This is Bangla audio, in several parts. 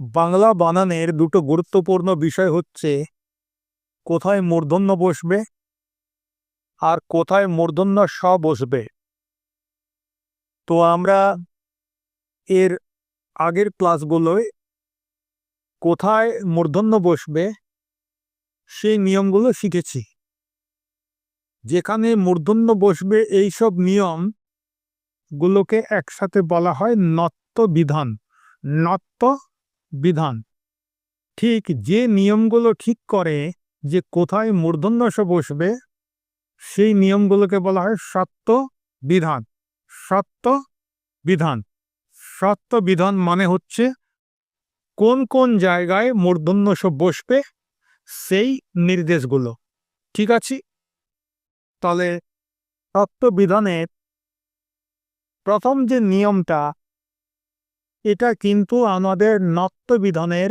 বাংলা বানানের দুটো গুরুত্বপূর্ণ বিষয় হচ্ছে, কোথায় মূর্ধন্য বসবে আর কোথায় মূর্ধন্য স বসবে। তো আমরা এর আগের ক্লাসগুলোয় কোথায় মূর্ধন্য বসবে সেই নিয়মগুলো শিখেছি। যেখানে মূর্ধন্য বসবে এই সব নিয়ম গুলোকে একসাথে বলা হয় নত্য বিধান নত্য বিধান। ঠিক যে নিয়মগুলো ঠিক করে যে কোথায় মূর্ধন্যস বসবে, সেই নিয়মগুলোকে বলা হয় সত্য বিধান। সত্য বিধান। সত্য বিধান মানে হচ্ছে কোন কোন জায়গায় মূর্ধন্যস বসবে সেই নির্দেশগুলো। ঠিক আছে? তাহলে সত্য বিধানের প্রথম যে নিয়মটা এটা কিন্তু আমাদের নত্য বিধানের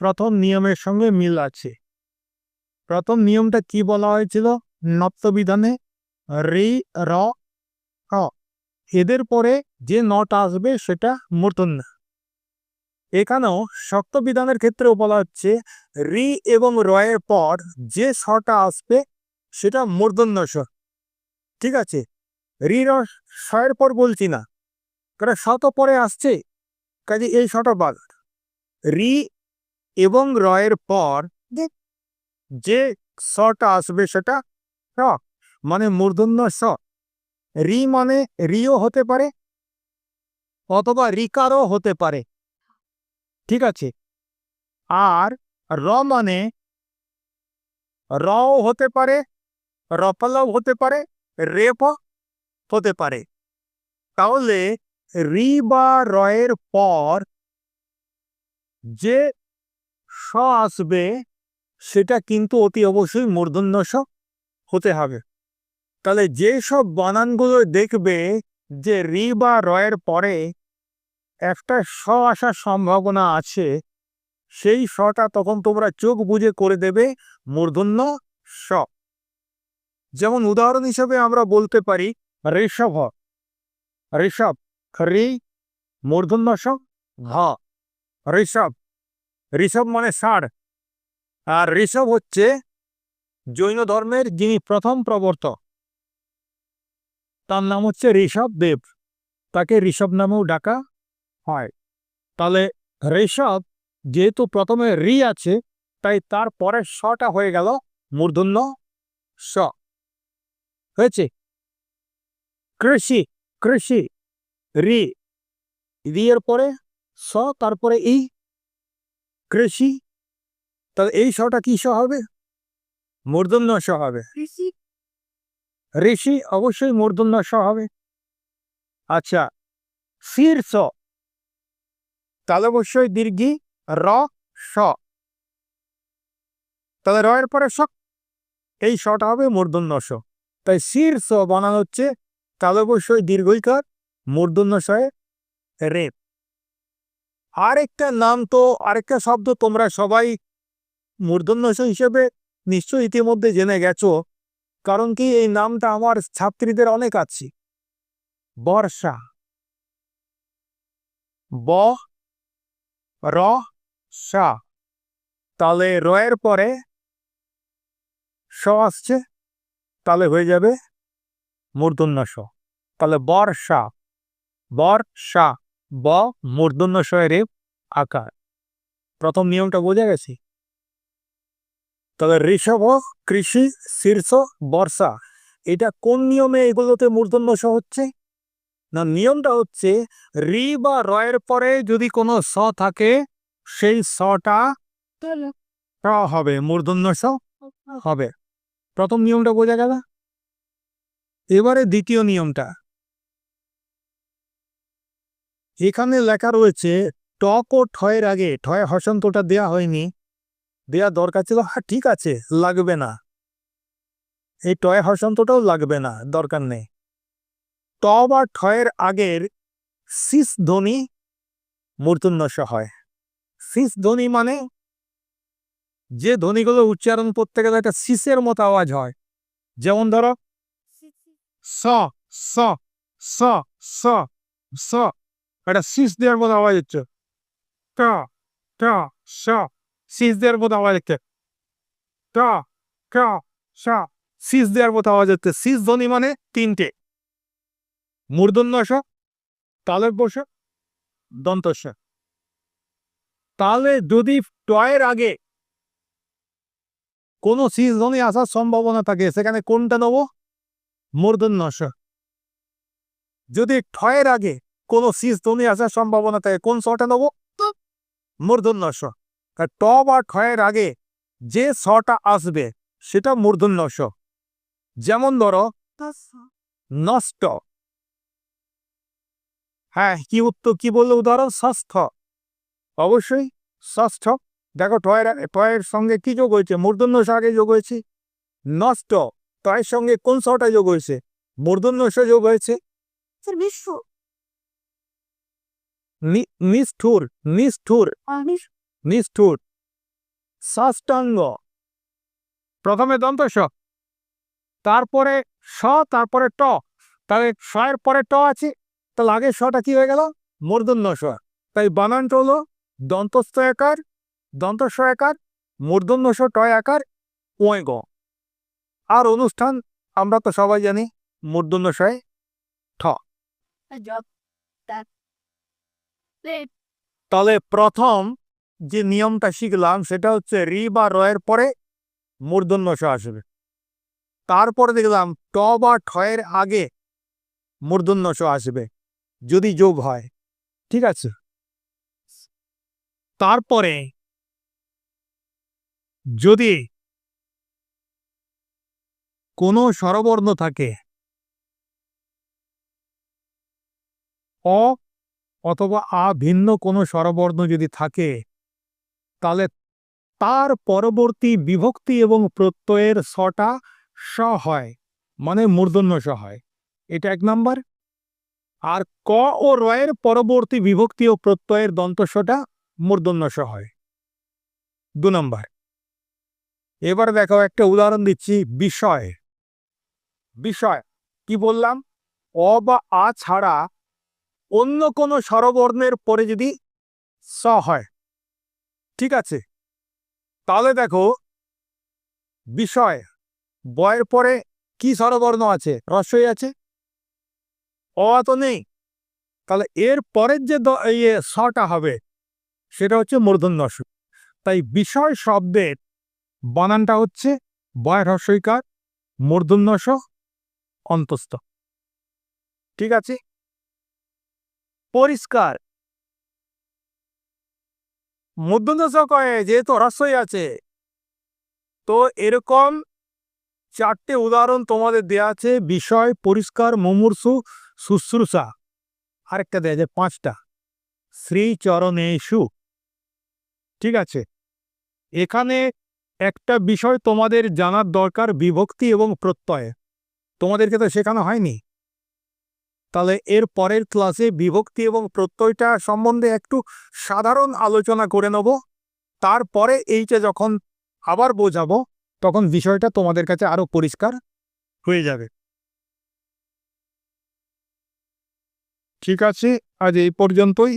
প্রথম নিয়মের সঙ্গে মিল আছে। প্রথম নিয়মটা কি বলা হয়েছিল? নত্য বিধানে রি র এদের পরে যে নটা আসবে সেটা মূর্ধন্য। এখানেও শক্ত বিধানের ক্ষেত্রেও বলা হচ্ছে রি এবং রয়ের পর যে স্বটা আসবে সেটা মূর্ধন্য স্ব ঠিক আছে? রি, র স্বয়ের পর বলছি না। কারণ স তো পরে আসছে কাজে এই শটা বাদ। রি এবং রয়ের পর যে- সটা আসবে সেটা স মানে মূর্ধন্য স রি মানে রিও হতে পারে অথবা রিকারও হতে পারে। ঠিক আছে? আর র মানে রও হতে পারে রপালাও হতে পারে রেপ হতে পারে। তাহলে রি বা রয়ের পর যে স আসবে, সেটা কিন্তু অতি অবশ্যই মূর্ধন্য স হতে হবে। তাহলে যে সব বানানগুলো দেখবে যে রি বা রয়ের পরে একটা স আসার সম্ভাবনা আছে, সেই সটা তখন তোমরা চোখ বুঝে করে দেবে মূর্ধন্য স যেমন উদাহরণ হিসেবে আমরা বলতে পারি ঋষভ। ঋষভ রি মূর্ধন্য স ঘ। ঋষভ। ঋষভ মানে ষাঁড়। আর ঋষভ হচ্ছে জৈন ধর্মের যিনি প্রথম প্রবর্তক। তার নাম হচ্ছে ঋষভ দেব। তাকে ঋষভ নামেও ডাকা হয়। তাহলে ঋষভ যেহেতু প্রথমে রি আছে, তাই তার পরের শটা হয়ে গেল মূর্ধন্য স। হয়েছে? কৃষি কৃষি। রি রি এর পরে স তারপরে এই কৃষি। তাহলে এই শটা কি স হবে? মূর্ধন্য স হবে। ঋষি অবশ্যই মূর্ধন্য স হবে। আচ্ছা শীর্ষ তাহলে অবশ্যই দীর্ঘি র স। তাহলে র এর পরে স। এই শটা হবে মূর্ধন্য স। তাই শীর্ষ বানানো হচ্ছে তাহলে অবশ্যই দীর্ঘইকার মূর্ধন্য রেপ আরেকটা নাম তো, আরেকটা শব্দ তোমরা সবাই মূর্ধন্য স হিসেবে নিশ্চয়ই ইতিমধ্যে জেনে গেছো, কারণ কি এই নামটা আমার ছাত্রীদের অনেক আছে। বর্ষা। ব, র, সা। তাহলে রয়ের পরে স আসছে, তাহলে হয়ে যাবে মূর্ধন্য স তাহলে বর্ষা। বর্ষা ব মূর্ধন্য শয়ের আকার। প্রথম নিয়মটা বোঝা গেছে? তবে ঋষভ কৃষি শীর্ষ বর্ষা এটা কোন নিয়মে এগুলোতে মূর্ধন্য স হচ্ছে? না নিয়মটা হচ্ছে রি বা রয়ের পরে যদি কোনো স থাকে সেই সটা হবে মূর্ধন্য স হবে। প্রথম নিয়মটা বোঝা গেল? এবারে দ্বিতীয় নিয়মটা। এখানে লেখা রয়েছে, টক ও ঠয়ের আগে, ঠয় হসন্তটা দেয়া হয়নি। দেয়া দরকার ছিল হ্যাঁ ঠিক আছে, লাগবে না। এই টয় হসন্তটাও লাগবে না, দরকার নেই। ট বা ঠয়ের আগের সিস ধ্বনি মূর্ধন্যস হয়। সিস ধ্বনি মানে যে ধ্বনিগুলো উচ্চারণ করতে গেলে একটা সিসের মতো আওয়াজ হয়। যেমন ধরো স স স স স একটা সিস দেওয়ার মতো আওয়াজ হচ্ছে। ট সিজ দেওয়ার মতো আওয়াজ হচ্ছে। স সিজ দেওয়ার মতো আওয়াজ হচ্ছে। সিজ ধ্বনি মানে তিনটে। মূর্ধন্য স, তালের বস দন্তস্ব তাহলে যদি টয়ের আগে কোনো সিজ ধ্বনি আসার সম্ভাবনা থাকে, সেখানে কোনটা নেব? মূর্ধন্য স। যদি ঠয়ের আগে কোনো সিজ ধ্বনি আসার সম্ভাবনা থাকে। কোন শটা নেব? মূর্ধন্য স আর ঠয়ের আগে যে শটা আসবে, সেটা মূর্ধন্য স যেমন ধরো, নষ্ট। হ্যাঁ কি উত্তর, কি বলল উদাহরণ? ষষ্ঠ। অবশ্যই ষষ্ঠ। দেখো, টয়ের টয়ের সঙ্গে কি যোগ হয়েছে? মূর্ধন্য আগে যোগ হয়েছে, নষ্ট। টয়ের সঙ্গে কোন শটা যোগ হয়েছে? মূর্ধন্য যোগ হয়েছে। বিশ্ব। নিষ্ঠুর নিষ্ঠুর নিষ্ঠুর। সাষ্টাঙ্গ। প্রথমে দন্ত স। তারপরে স তারপরে ট। তাহলে স এর পরে ট আছে। তাহলে আগে সটা কি হয়ে গেল? মূর্ধন্য স। তাই বানানটা হলো দন্তস্থ একার দন্তস্ব একার মূর্ধন্য স ট একার ওয় গ আর অনুষ্ঠান আমরা তো সবাই জানি মূর্ধন্য তার প্লেট তাহলে প্রথম যে নিয়মটা শিখলাম সেটা হচ্ছে রি বা রয়ের পরে মূর্ধন্য স আসবে। তারপরে দেখলাম ট বা ঠয়ের আগে মূর্ধন্য স আসবে, যদি যোগ হয়। ঠিক আছে? তারপরে যদি কোনো স্বরবর্ণ থাকে, অ অথবা আ ভিন্ন কোনো স্বরবর্ণ যদি থাকে, তাহলে তার পরবর্তী বিভক্তি এবং প্রত্যয়ের সটা স হয় মানে মূর্ধন্য স হয়। এটা এক নাম্বার। আর ক ও রয়ের পরবর্তী বিভক্তি ও প্রত্যয়ের দন্তস্বটা মূর্ধন্য স হয়। দু নম্বর। এবার দেখো একটা উদাহরণ দিচ্ছি, বিষয়। বিষয়, কি বললাম? অ বা আ ছাড়া অন্য কোনো স্বরবর্ণের পরে যদি স হয়, ঠিক আছে? তাহলে দেখো, বিষয়, বয়ের পরে কি স্বরবর্ণ আছে? রস্বই আছে। অ তো নেই। তাহলে এর পরের যে ইয়ে সটা হবে, সেটা হচ্ছে মূর্ধন্য স তাই বিষয় শব্দের বানানটা হচ্ছে বয়ের হস্যইকার মূর্ধন্য স অন্তস্থ। ঠিক আছে? পরিষ্কার। মধ্যদশ কয়ে যেহেতু হ্রস্বই আছে, তো এরকম চারটে উদাহরণ তোমাদের দেয়া আছে, বিষয়, পরিষ্কার, মুমূর্ষু, শুশ্রূষা। আরেকটা দেয়া যায় পাঁচটা। শ্রীচরণেশু ঠিক আছে? এখানে একটা বিষয় তোমাদের জানার দরকার, বিভক্তি এবং প্রত্যয়। তোমাদেরকে তো শেখানো হয়নি? তাহলে এর পরের ক্লাসে বিভক্তি এবং প্রত্যয়টা সম্বন্ধে একটু সাধারণ আলোচনা করে নেব। তারপরে এইটা যখন আবার বোঝাবো, তখন বিষয়টা তোমাদের কাছে আরও পরিষ্কার হয়ে যাবে। ঠিক আছে? আজ এই পর্যন্তই।